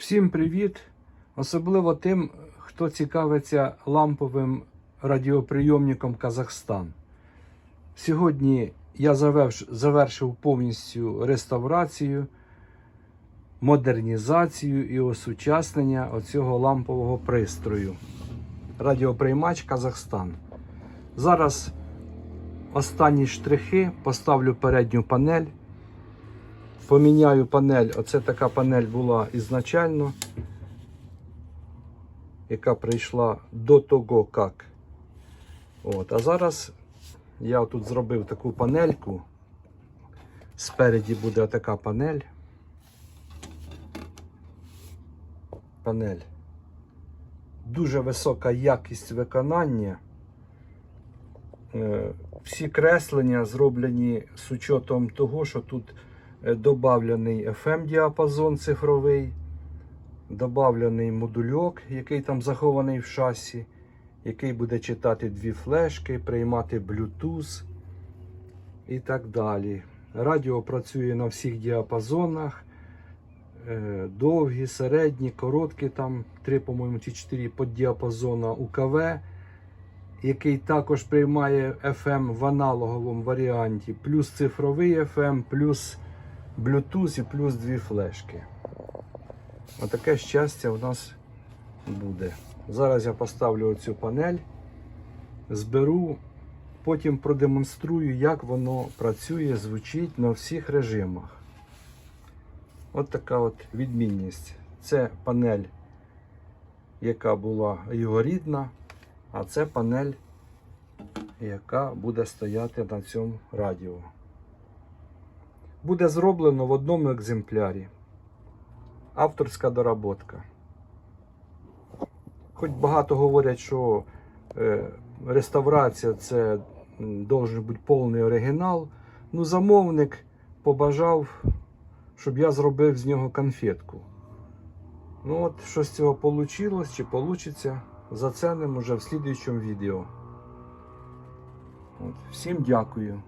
Всім привіт! Особливо тим, хто цікавиться ламповим радіоприйомником Казахстан. Сьогодні я завершив повністю реставрацію, модернізацію і осучаснення оцього лампового пристрою. Радіоприймач Казахстан. Зараз останні штрихи, поставлю передню панель. Поміняю панель. Оце така панель була ізначально, яка прийшла до того, як. От. А зараз я тут зробив таку панельку. Спереді буде така панель. Панель. Дуже висока якість виконання. Е, Всі креслення зроблені з учетом того, що тут добавлений FM діапазон цифровий, добавлений модульок, який там захований в шасі, який буде читати дві флешки, приймати Bluetooth і так далі. Радіо працює на всіх діапазонах. е, Довгі, середні, короткі, там три, по-моєму, чи чотири поддіапазона УКВ, який також приймає FM в аналоговому варіанті, плюс цифровий FM, плюс Bluetooth і плюс дві флешки. Отаке щастя в нас буде. Зараз я поставлю цю панель, зберу, потім продемонструю, як воно працює, звучить на всіх режимах. От така от відмінність. Це панель, яка була його рідна, а це панель, яка буде стояти на цьому радіо буде зроблено в одному екземплярі. Авторська доработка. Хоч багато говорять, що е, реставрація це должен бути повний оригінал. Ну, замовник побажав, щоб я зробив з нього конфетку. Ну от, що з цього вийшло чи вийде, заценимо вже в слідуючому відео. От, всім дякую.